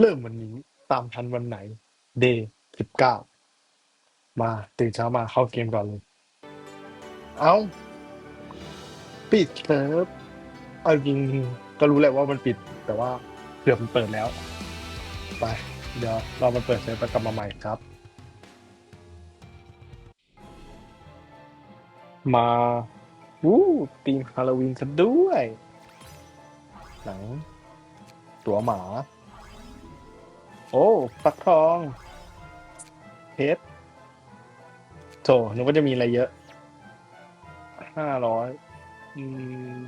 เริ่มวันนี้ตามทันวันไหน เดย์สิบเก้ามาตื่นเช้ามาเข้าเกมก่อนเลย เอาปิดเซิร์ฟเอาจริงก็รู้แหละว่ามันปิด แต่ว่าเผื่อมันเปิดแล้ว ไป เดี๋ยวเรามาเปิดเซิร์ฟแล้วกลับมาใหม่ครับ มาวู้ตีมฮาโลวีนกันด้วย หนัง ตัวหมา โอ้ฟักทองเพชรโถนึกว่าจะมีอะไรเยอะห้าร้อยอืม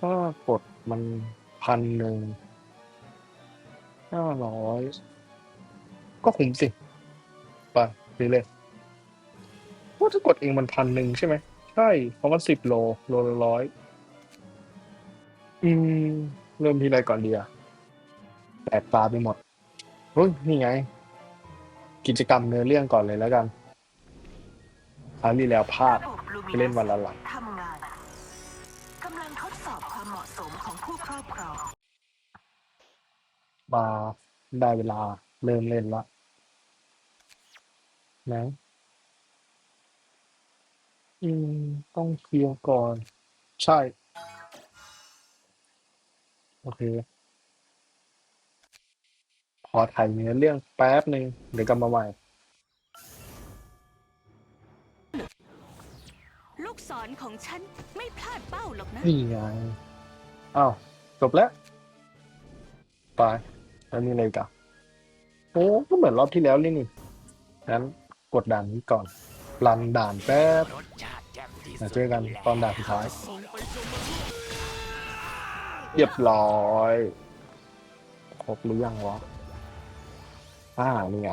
ถ้ากดมันพันหนึ่งห้าร้อยก็คุ้มสิไปซื้อเลยว่าถ้ากดเองมันพันหนึ่งใช่ไหม ใช่เพราะมันสิบโล โลละร้อยอืม เริ่มที่อะไรก่อนดีอะ แปลกตาไปหมดเฮ้ยนี่ไง กิจกรรมเนื้อเรื่องก่อนเลยแล้วกันคราวที่แล้วพลาด บบลูไปมิเล่นวันละหลัง ทำงานกำลังทดสอบความเหมาะสมของผู้ครอบครอง มาได้เวลาเริ่มเล่นละนะอืม ต้องเคลียร์ก่อน ใช่ โอเค พอถ่ายเนื้อเรื่องแป๊บหนึ่งเดี๋ยวกลับมาใหม่ลูกศรของฉันไม่พลาดเป้าหรอกนะ นี่ไงอ้าวจบแล้ว ไปแล้วมีอะไรอีกันโอ้ก็เหมือนรอบที่แล้วเลยนี่งั้นกดด่านนี้ก่อนรันด่านแป๊บรสชาติแจ่มที่มาสุดเจอกันตอนด่านสุดท้าย ส่งไปส่งมาเรียบร้อย ครบหรือยังวะ อ่านี่ไง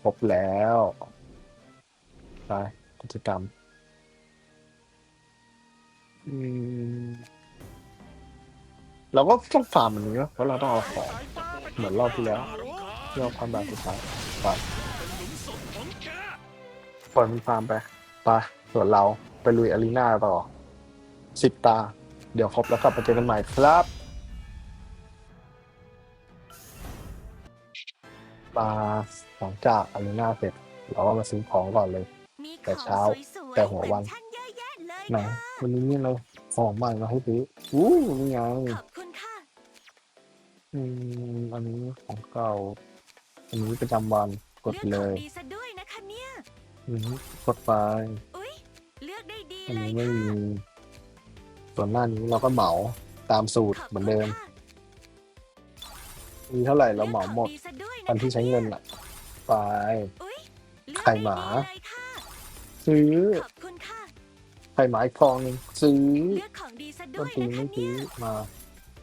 ครบแล้วไปกิจกรรม อืม เราก็ต้องฟาร์มมันนี้วะเพราะเราต้องเอาของ เหมือนรอบที่แล้วเพื่อความแบบสุดท้ายไปป็นหลุมศพของแกปล่อยมันฟาร์มไปไปส่วนเราไปลุยอารีนาต่อสิบตา เดี๋ยวครบแล้วกลับมาเจอกันใหม่ครับ มาหลังจากอารีนาเสร็จ เราก็มาซื้อของก่อนเลยมีแต่ของเช้าสวยๆแต่หัววันเหมือฉันเยอะแยะเลยไหนค่ะวันนี้เนี่ยเราของใหม่มาให้ซื้ออู้นี่ไงขอบคุณค่ะอืมอันนี้ของเก่า อันนี้ประจำวันกดเลือกเลของยดีซะด้วยนะคะเนี่ยอืมกดไปอุ๊ยเลือกได้ดีอันเลยนี้ไม่ค่ะมีส่วนหน้านี้เราก็เหมาตามสูตรขอบเหมือนคุณเดิมค่ะมีเท่าไหร่เราเหมาหมด ลือกของซะด้วยะ อันที่ใช้เงินคะอะไปอุ๊ยเลือกไข่หมาได้ดีเลยค่ะซื้อขอบคุณค่ะไข่หมาอีกฟองหนึงซื้อเลือกของดีซะต้ด้นวยตีนะคะไม่ซื้เนี่อยมา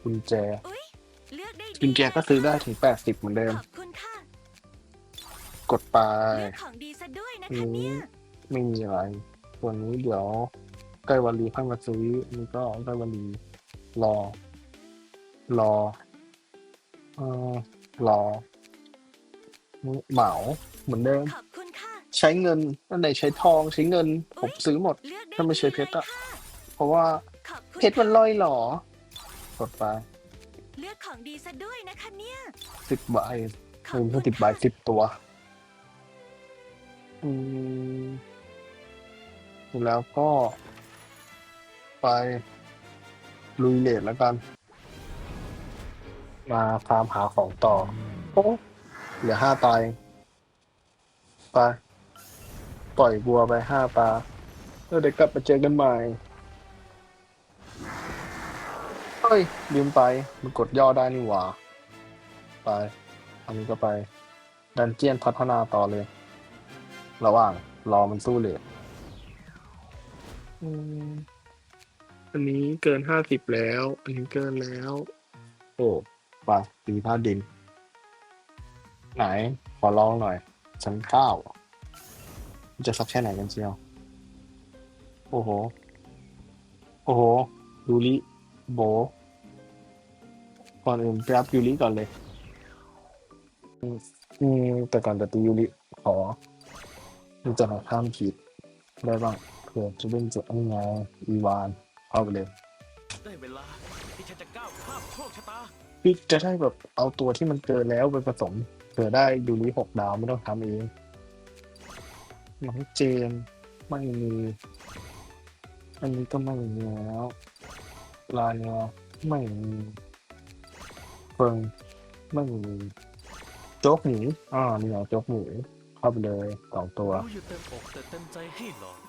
กุญแจอุ๊ยเลือกได้ดีกุญแจก็ซื้อได้ถึงแปดสิบเหมือนเดิม ขอบคุณค่ะกดไป เลือกของดีซะด้วยนะอืคะมเนี่ย ไม่มีอะไรส่วนนี้เดี๋ยวใกล้วันรีค่อยมาซื้อนี่ก็ใกล้วันรีรอ รอเออรอ เหมาเหมือนเดิมขอบคุณค่ะ ใช้เงินอันไหนใช้ทองใช้เงิน ผมซื้อหมด เลือกได้ถ้าไม่ใช่ดีเพชรอะ ลยค่เพราะว่าขอบคุณเพชรมันลอยหรอกดไปเลือกของดีซะด้วยนะคะเนี่ยสิบใบขเพิ่อบมคุเพิ่ณมสิบใบค่ะสิบตัวอืมแล้วก็ ไปลุยเลทแล้วกัน มาตามหาของต่อโอ้ เหลือห้าตายไปปล่อยบัวไปห้าตาแล้วเดี๋ยวกลับมาเจอกันใหม่เฮ้ยลืมไป มันกดย่อได้นี่หว่า ไปอันนี้ก็ไป ดันเจียนพัฒนาต่อเลย ระหว่างรอมันสู้เลยอืมอันนี้เกินห้าสิบแล้ว อันนี้เกินแล้ว โอ้ไปตีผ้าดิน ไหน ขอลองหน่อยชั้นเก้าจะสักแค่ไหนกันเชียว โอ้โห โอ้โหยูริโบ ก่อนอื่นไปรับยูริก่อนเลยอืมแต่ก่อนจะตียูริขอจะมาข้ามขีดได้บ้างเผื่อจะเป็นจุดอันไงอีวานเข้าไปเลย ได้เวลาที่ฉันจะก้าวข้ามโชคชะตา อพี่จะได้แบบเอาตัวที่มันเกินแล้วไปผสมเผื่อได้ยูริหกดาวไม่ต้องทำเองน้องเจนไม่มีอันนี้ก็ไม่มีแล้วลายเงาไม่มีเฟิงไม่มีโจ๊กหมูอ่านี่เหรอโจ๊กหมูเข้าไปเลยสองตัว รู้อยู่เต็มอกแต่เต็มใจให้หลอก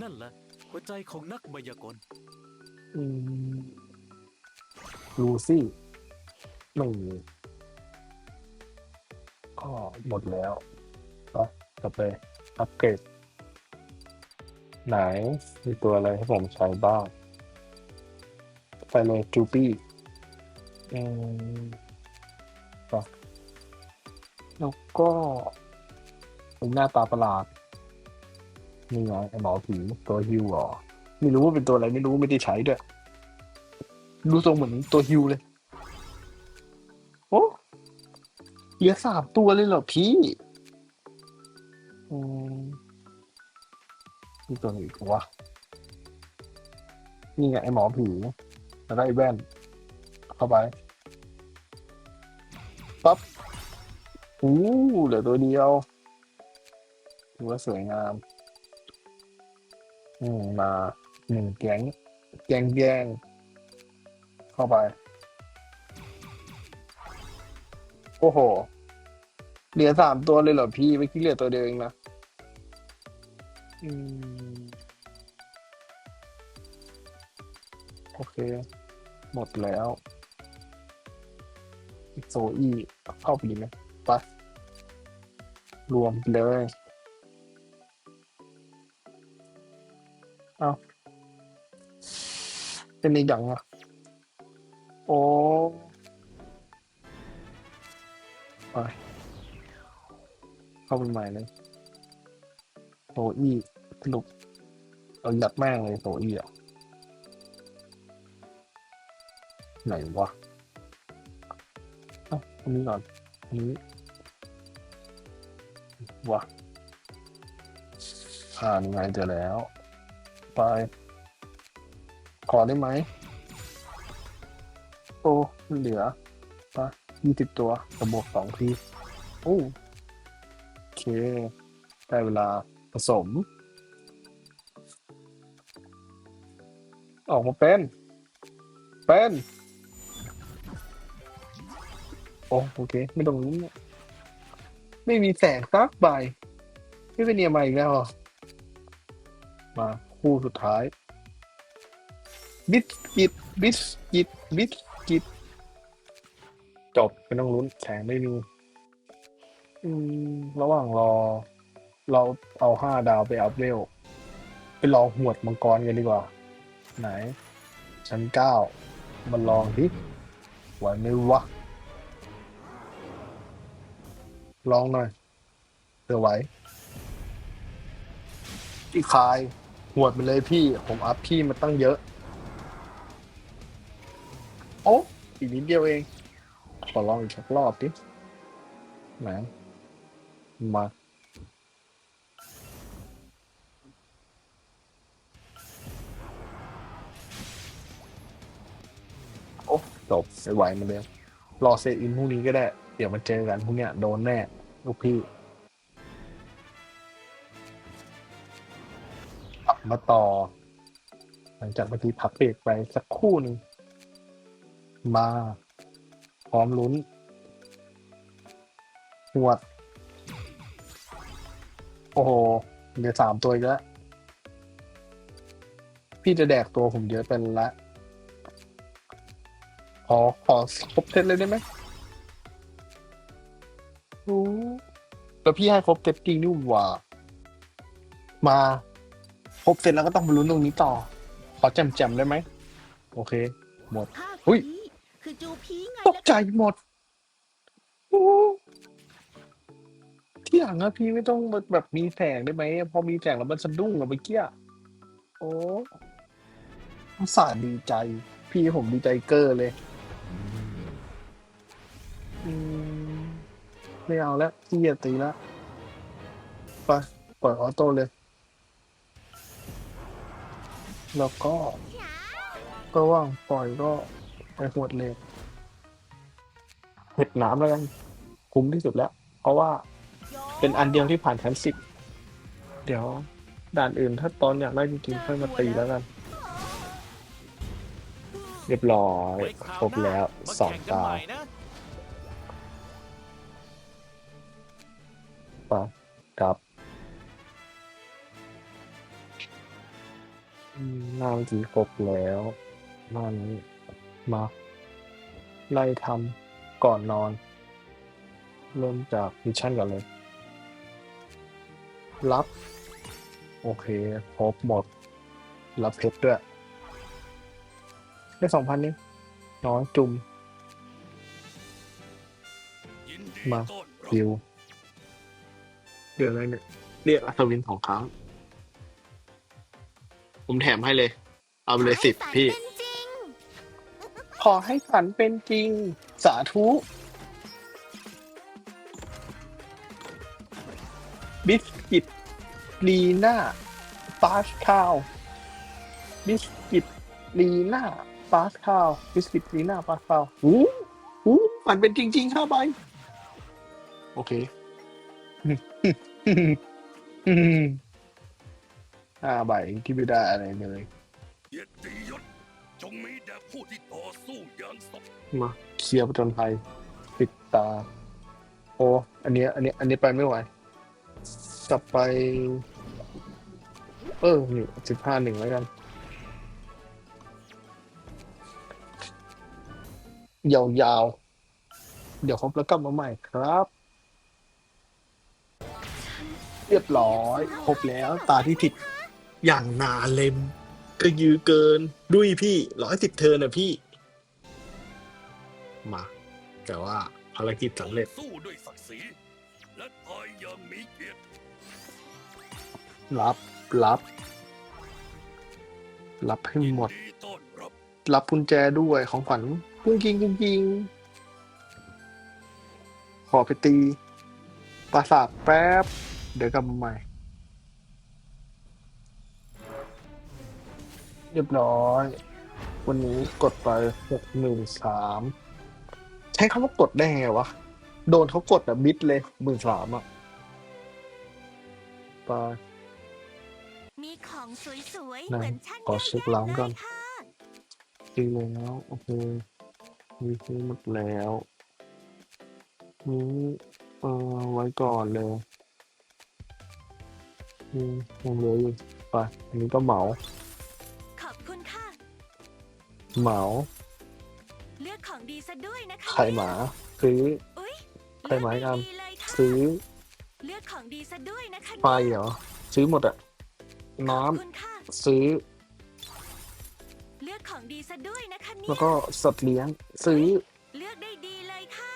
นั่นแหละหัวใจของนักมายากลอืมลูซี่ ไม่มีก็หมดแล้วก็จะไปอัปเกรด ไหน มีตัวอะไรให้ผมใช้บ้าง ไปเลยจูปี้อืมก็แล้วก็เป็นหน้าตาประหลาดนี่ไงไอหมอผีตัวฮิวหรอ ไม่รู้ว่าเป็นตัวอะไรไม่รู้ไม่ได้ใช้ด้วยดูทรงเหมือนตัวฮิวเลย เหลือสามตัวเลยเหรอพี่อืมนี่ตัวไหนอีกวะนี่ไงไอหมอผีแล้วก็ไอแว่น เข้าไปปั๊บอู้เหลือตัวเดียวถือว่าสวยงาม อืมมาหนึ่งแกงแกงแยงเข้าไป โอ้โห เหลือสามตัวเลยเหรอพี่ไม่คิดเหลือตัวเดียวเองนะอืมโอเค หมดแล้วโซอีเข้าไปดีไหมไปรวมเลย เอาเป็นในดังอะ โอ้ไป เข้าไปใหม่เลยโซอีสรุปเอายัดแม่งเลยโซอีอะไหนวะเอ้าอันนี้ก่อนอันนี้วะอ่านี่ไงเจอแล้ว ไป ขอได้ไหม โอ้ เหลือปะยี่สิบตัวกระบอกสองที โอ้โอ เคได้เวลาผสม ออกมาเป็น เป็น โอ้โอเค ไม่ต้องรู้นไม่มีแสงสักใบ ไม่เป็นเนียมาอีกแล้วหรอมาคู่สุดท้าย บิสกิตบิสกิตบิสกิตจบไม่ต้องลุ้นแสงไม่มี อืม ระหว่างรอ เราเอาห้าดาวไปอัพเวล ไปลองหวดมังกรกันดีกว่า ไหน ชั้นเก้ามาลองดิไหวไหมวะ ลองหน่อยเดี๋ยวไหวพี่คาย หวดไปเลยพี่ ผมอัพพี่มาตั้งเยอะ โอ้อีกนิดเดียวเอง ขอลองอีกสักรอบดิ ไหน มาโอ้จบไม่ไหวเหมาเลยรอเซตอินพรุ่งนี้ก็ได้ เดี๋ยวมาเจอกันพรุ่งเนี้ยโดนแน่ ลูกพี่กลับมาต่อ หลังจากเมื่อกี้พักเบรกไปสักคู่หนึ่งมา พร้อมลุ้นหวด โอ้โหเหลือสามตัวอีกแล้ว พี่จะแดกตัวผมเยอะเป็นละ ขอ ขอครบเซตเลยได้ไหมโอ้แล้วพี่ให้ครบเซตจริงนี่หว่า มาครบเสร็จแล้วก็ต้องไปลุ้นตรงนี้ต่อ ขอแจมๆได้ไหม โอเค หมด ภาพอุ๊ย นี้คือจูพีไงตกใจหมดโอ้ ที่หลังอะพี่ไม่ต้องแบบมีแสงได้ไหมพอมีแสงแล้วมันสะดุ้งอะเมื่อกี้อะโอ้อุตส่าห์ดีใจ พี่ผมดีใจเกอร์เลย อืมไม่เอาแล้วพี่อย่าตีแล้วไปปล่อยออโต้เลย แล้วก็ระหว่างปล่อยก็ไปหวดเลยเห็ดน้ำแล้วกัน คุ้มที่สุดแล้ว เพราะว่า เป็นอันเดียวที่ผ่านชั้นสิบเดี๋ยวด่านอื่นถ้าตอนอยากได้จริงๆค่อยมาตีแล้วกัน เรียบร้อยไว้คราวครบหน้าแล้วมาสองแข่งกันตาใหม่นะปะครับอืมหน้าเมื่อกี้ครบแล้วหน้านี้มา ไล่ทำก่อนนอน เริ่มจากมิชชั่นก่อนเลย รับ โอเคครบหมด รับเพชรด้วยได้สองพันนี่น้อยจุ่มยินดีมาต้อนรับฟิวเดือนอะไรเนี่ยเรียกอัศวินสองครั้ง ผมแถมให้เลย เอาไปเลยสิบพี่ ขอให้ฝันเป็นจริง สาธุ บิสกิตลีน่าปาสคาวบิสกิตลีน่าปาสคาวบิสกิตลีน่าปาสคาวหูหูฝันเป็นจริงๆห้าใบโอเคห้าใบที่ไม่ได้อะไรเลยเกียรติยศจงมีแด่ผู้ที่ต่อสู้อย่างสดมาเคลียร์ประจนภัยปิดตา โอ้อันเนี้ยอันเนี้ยอันนี้ไปไม่ไหว กลับไป เออนี่สิบห้าหนึ่งแล้วกัน ยาวๆ เดี๋ยวครบแล้วกลับมาใหม่ครับ เรียบร้อย ครบแล้วตาที่ผิดอย่างนานเลยก็ยือเกินดุยพี่ร้อยสิบเทิร์นนะพี่ มา แต่ว่าภารกิจสำเร็จ สู้ด้วยศักดิ์ศรี และตายอย่างมีเกียรติรับรับ รับให้ยินหมด ดีต้อนรับรับกุญแจด้วยของขวัญกุ้งกิงกุ้งกิง ขอไปตีปราสาทแป๊บ เดี๋ยวกลับมาใหม่ เรียบร้อย วันนี้กดไปหกหนึ่งสามใช้คำว่ากดได้ไงวะ โดนเขากดอะบิดเลยหมื่นสามอะไป มีของสวยๆ ไหนเหมือนฉันขอเช็คล้างก่อนเยะๆเลยค่ะซื้อแล้วโอเคมีซื้อหมดแล้วนี้เออไว้ก่อนเลยอืมยังเหลืออยู่ไปอันนี้ก็เหมาขอบคุณค่ะ เหมาเลือกของดีซะด้วยนะคะไข่หมาซื้อ อุ๊ยไข่หมาอีกอั นเลือกได้ดีเลยค่ะซื้อเลือกของดีซะด้วยนะคะไฟเหรอซื้อหมดอะน้ขอบคุณค่ะำซื้อ เลือกของดีซะด้วยนะคะเนี่ยแล้วก็สัตว์เลี้ยง ซื้อ เลือกได้ดีเลยค่ะ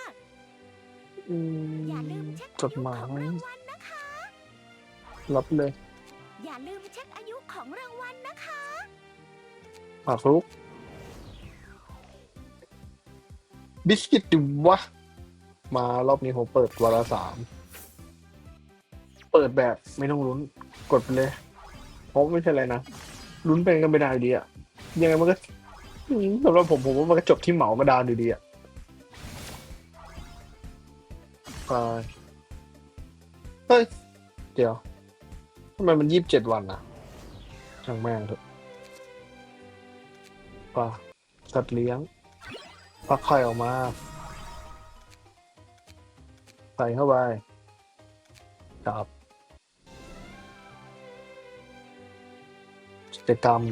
อือย่าลืมมเช็คจอาดยุหมาของยรางวัลนะคะรับเลย อย่าลืมเช็คอายุของรางวัลนะคะปากลุกบิสกิตดิวะ มารอบนี้ผมเปิดวาระสาม เปิดแบบไม่ต้องลุ้น กดไปเลย เพราะไม่ใช่อะไรนะ ลุ้นเป็นก็ไม่ได้อยู่ดีอะยังไงมันก็สำหรับผมผมว่ามันก็จบที่เหมากระดานอยู่ดีอะไปเฮ้ย เดี๋ยวทำไมมันยี่สิบเจ็ดวันอะช่างแม่งเถอะป่ะสัตว์เลี้ยงฟักไข่ออกมา ใส่เข้าไปครับกิจกรรม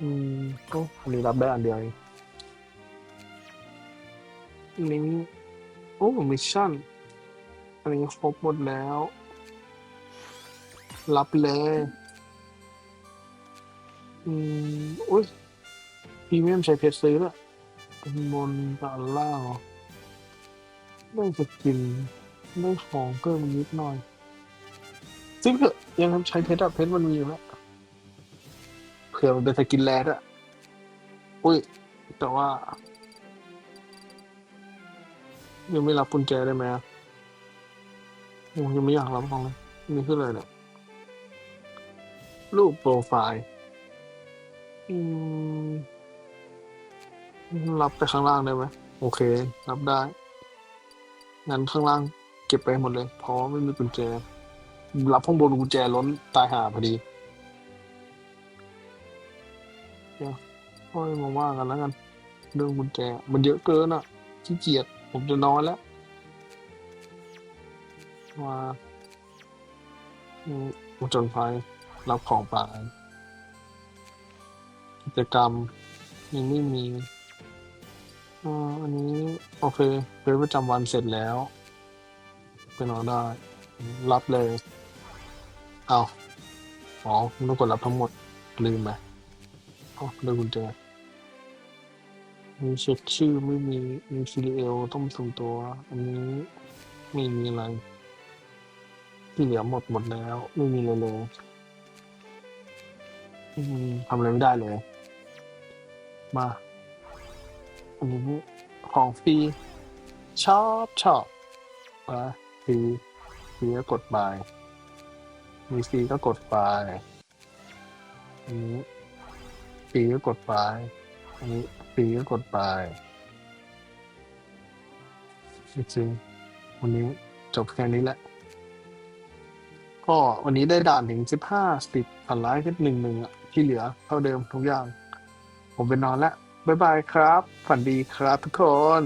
อืมก็มีรับได้อันเดียวเองนี้ โอ้มิชชั่น อันนี้ครบหมดแล้ว รับเลย อืม อุ้ยพรีเมียมใช้เพชรซื้อละบนกับอันล่าง เหรอได้สกินได้ของเพิ่มนิดหน่อย ซึ่งเถอยังทำใช้เพชรอะเพชรมันมีอยู่แล้วเผื่อมันเป็นสกินแรดอะอุ้ย แต่ว่า ยังไม่รับกุญแจได้ไหมอะยังยังไม่อยากรับของเลยนี่คืออะไรเนี่ยรูปโปรไฟล์อืมรับไปข้างล่างได้ไหม โอเค รับได้ งั้นข้างล่างเก็บไปหมดเลย เพราะไม่มีกุญแจ รับข้างบนกุญแจล้นตายหาพอดีเดี๋ยวค่อยมาว่ากันแล้วกัน เรื่องกุญแจ มันเยอะเกินอะขี้เกียจผมจะนอนแล้วมาอืมผจญภัยรับของไปกิจกรรมยังไม่มี อันนี้ โอเคเว็บประจำวันเสร็จแล้วไปนอนได้ รับเลย เอาอ๋อคุณต้องกดรับทั้งหมด ลืมไหมอ๋อเรื่องกุญแจมีเช็คชื่อไม่มีมีซีเอลต้องส่งตัว อันนี้ไม่มีอะไร ที่เหลือหมดหมดแล้ว ไม่มีเลยเลยทำอะไรไม่ได้เลย มา นนี้ของฟรีชอบชอบอะฟรีฟรีก็กดไปมีฟรีก็กดไปอันนี้ฟรีก็กดไปอันนี้ฟรีก็กดไปจริงๆวันนี้จบแค่นี้แหละก็วันนี้ได้ด่านถึงสิบห้าสิบฝันร้ายแค่หนึ่งหนึ่งอะที่เหลือเท่าเดิมทุกอย่าง ผมไปนอนแล้ว บ๊ายบายครับ ฝันดีครับทุกคน